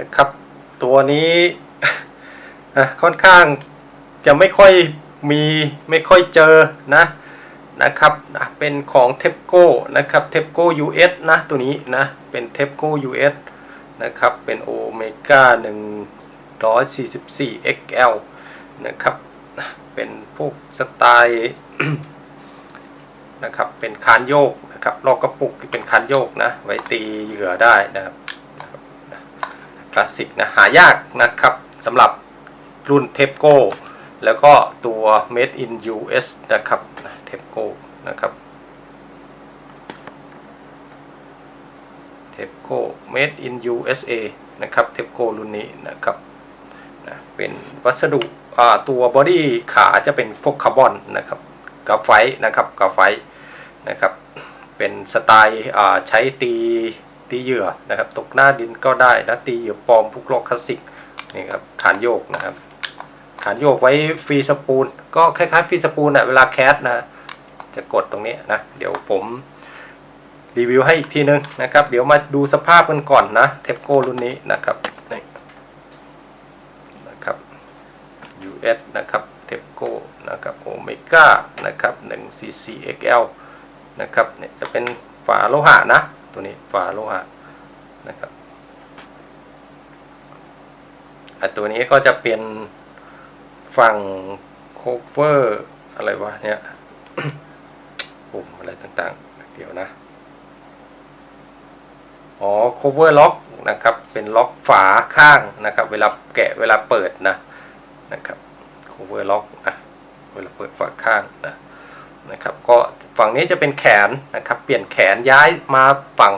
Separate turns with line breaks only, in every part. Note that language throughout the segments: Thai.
นะครับ ตัวนี้ค่อนข้างจะไม่ค่อยมีไม่ค่อยเจอนะนะครับอะเป็นของเทปโก้นะครับเทปโก้ US นะตัวนี้นะเป็นเทปโก้ US นะครับเป็นโอเมก้า144 XL นะครับเป็นพวกสไตล์นะครับเป็นคานโยกนะครับลอกกระปุกเป็นคานโยกนะไว้ตีเหยื่อได้นะครับ ลาสสิกนะหายากนะครับสำหรับรุ่นเทปโก้แล้วก็ตัว made in US นะครับเทปโก้นะครับเทปโก้ made in USA นะครับเทปโก้รุ่นนี้นะครับนะเป็นวัสดุตัวบอดี้ขาจะเป็นพวกคาร์บอนนะครับกราไฟต์นะครับกราไฟต์นะครับเป็นสไตล์ใช้ตี ตีเหยื่อนะครับตกหน้าดินก็ได้นะตีเหยื่อปลอมพวกโลกคลาสสิกนี่ครับฐานโยกนะครับฐานโยกไว้ฟรีสปูลก็คล้ายๆฟรีสปูลนะเวลาแคสนะจะกดตรงนี้นะเดี๋ยวผมรีวิวให้อีกทีนึงนะครับ เดี๋ยวมาดูสภาพกันก่อนนะเทปโก้รุ่นนี้นะครับนี่นะครับ US นะครับเทปโก้นะครับโอเมก้านะครับ1 cc XL นะครับเนี่ยจะเป็นฝาโลหะนะ ตัวนี้ฝาโลหะนะครับอะตัวนี้ก็จะเป็นฝั่งโคเวอร์อะไรวะเนี่ยปุ่มอะไรต่างๆ เดี๋ยวนะ อ๋อ cover lock นะครับ เป็นล็อกฝาข้างนะครับ เวลาแกะเวลาเปิดนะ นะครับ cover lock นะ เวลาเปิดฝาข้างนะ นะครับก็ฝั่งนี้จะเป็นแขนนะครับเปลี่ยนแขนย้ายมาฝั่ง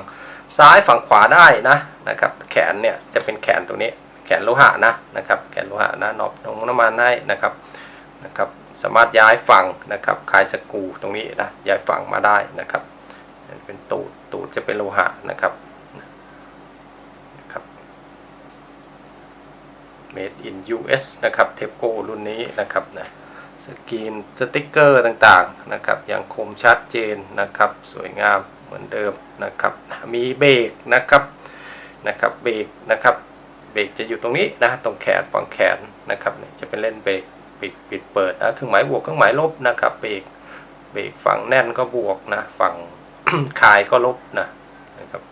ซ้ายฝั่งขวาได้นะนะครับแขนเนี่ยจะเป็นแขนตรงนี้แขนโลหะนะนะครับแขนโลหะนะน็อปตรงน้ำมันให้นะครับนะครับสามารถย้ายฝั่งนะครับคลายสกูตรงนี้นะย้ายฝั่งมาได้นะครับเป็นตูดตูดจะเป็นโลหะนะครับนะครับ made in US นะครับเทปโกรุ่นนี้นะครับนะ สกรีนสติ๊กเกอร์ต่างๆนะครับยังคมชัดเจนนะครับสวยงามเหมือนเดิมนะครับมีเบรกนะครับนะครับเบรกนะครับเบรกจะอยู่ตรงนี้นะตรงแขนฝั่งแขนนะครับจะเป็นเล่นเบรกปิดปิดเปิดนะเครื่องหมายบวกเครื่องหมายลบนะครับเบรกเบรกฝั่งแน่นก็บวกนะฝั่งคายก็ลบนะนะครับ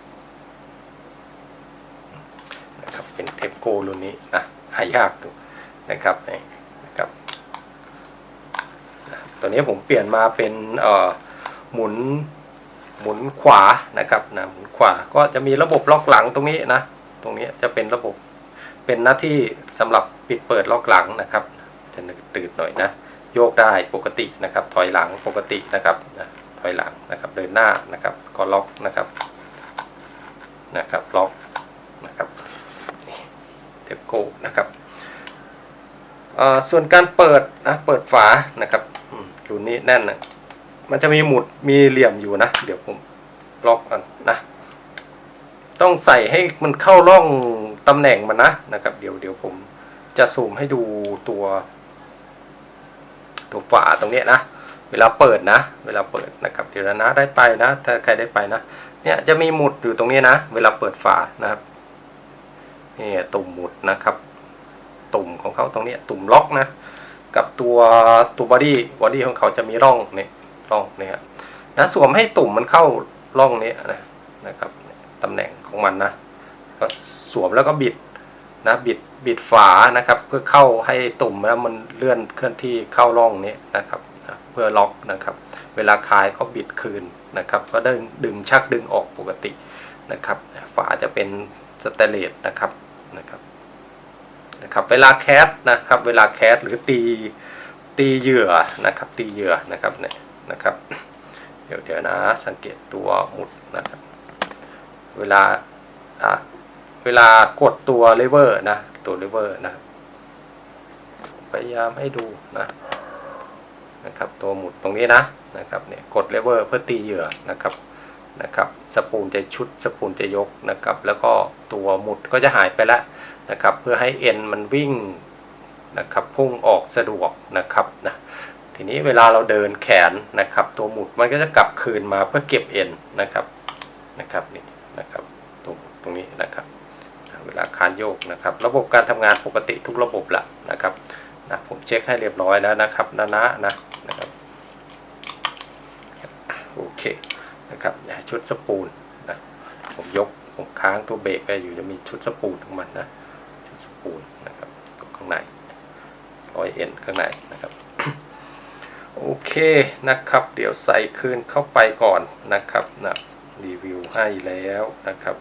นะครับเป็นเทปโกรุ่นนี้นะหายากอยู่นะครับนี่นะครับ ตัวนี้ผมเปลี่ยนมาเป็นหมุนหมุนขวานะครับนะหมุนขวาก็จะมีระบบล็อกหลังตรงนี้นะ ตรงนี้จะเป็นระบบเป็นหน้าที่สำหรับปิดเปิดล็อกหลังนะครับ จะตื่นหน่อยนะโยกได้ปกตินะครับ ถอยหลังปกตินะครับนะถอยหลังนะครับเดินหน้านะครับก็ล็อกนะครับนะครับล็อกนะครับเทปโก้นะครับเอ่อส่วนการเปิดนะเปิดฝานะครับ อืมรุ่นี้แน่นนะมันจะมีหมุดมีเหลี่ยมอยู่นะ เดี๋ยวผมล็อกกันนะ ต้องใส่ให้มันเข้าร่องตำแหน่งมันนะนะครับ เดี๋ยวเดี๋ยวผมจะซูมให้ดูตัวตัวฝาตรงนี้นะ เวลาเปิดนะ เวลาเปิดนะครับ เดี๋ยวนะได้ไปนะ ถ้าใครได้ไปนะ เนี่ยจะมีหมุดอยู่ตรงนี้นะ เวลาเปิดฝานะครับนี่ตุ่มหมุดนะครับ ตุ่มของเขาตรงนี้ตุ่มล็อกนะ กับตัวตัวบอดี้บอดี้ของเขาจะมีร่องเนี่ยร่องเนี่ยนะสวมให้ตุ่มมันเข้าร่องนี้นะนะครับตำแหน่งของมันนะก็สวมแล้วก็บิดนะบิดบิดฝานะครับเพื่อเข้าให้ตุ่มแล้วมันเลื่อนเคลื่อนที่เข้าร่องนี้นะครับนะเพื่อล็อกนะครับ เวลาคลายก็บิดคืนนะครับ ก็ดึงดึงชักดึงออกปกตินะครับ ฝาจะเป็นสแตเลสนะครับนะครับ นะครับเวลาแคสนะครับเวลาแคสหรือตีตีเหยื่อนะครับตีเหยื่อนะครับเนี่ยนะครับเดี๋ยวเดี๋ยวนะสังเกตตัวหมุดนะครับเวลาเวลากดตัวเลเวอร์นะตัวเลเวอร์นะพยายามให้ดูนะนะครับตัวหมุดตรงนี้นะนะครับเนี่ยกดเลเวอร์เพื่อตีเหยื่อนะครับ นะครับสปูลจะชุดสปูลจะยกนะครับ แล้วก็ตัวหมุดก็จะหายไปแล้วนะครับ เพื่อให้เอ็นมันวิ่งนะครับพุ่งออกสะดวกนะครับนะทีนี้เวลาเราเดินแขนนะครับ ตัวหมุดมันก็จะกลับคืนมาเพื่อเก็บเอ็นนะครับนะครับนี่นะครับตรงตรงนี้นะครับ เวลาคานโยกนะครับ ระบบการทำงานปกติทุกระบบละนะครับนะผมเช็คให้เรียบร้อยแล้วนะครับนะนะนะนะครับโอเค นะครับชุดสปูนนะผมยกผมค้างตัวเบรกไปอยู่จะมีชุดสปูนของมันนะชุดสปูนนะครับข้างในร้อยเอ็นข้างในนะครับโอเคนะครับ เดี๋ยวใส่คืนเข้าไปก่อนนะครับนะรีวิวให้แล้วนะครับ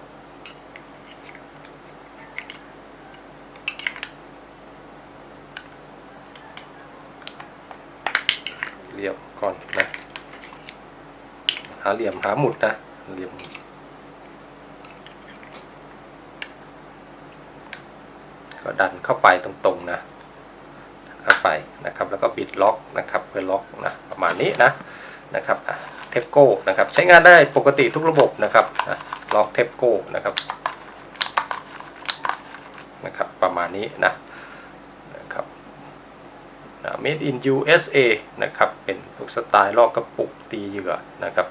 เหลี่ยมก่อนนะ หาเหลี่ยมหาหมุดนะเหลี่ยมก็ดันเข้าไปตรงๆนะเข้าไปนะครับแล้วก็บิดล็อกนะครับเพื่อล็อกนะประมาณนี้นะนะครับเทปโก้นะครับใช้งานได้ปกติทุกระบบนะครับอะล็อกเทปโก้นะครับนะครับประมาณนี้นะนะครับ Made in USA นะครับเป็นลูกสไตล์ลอกกระปุกตีเหยื่อนะครับ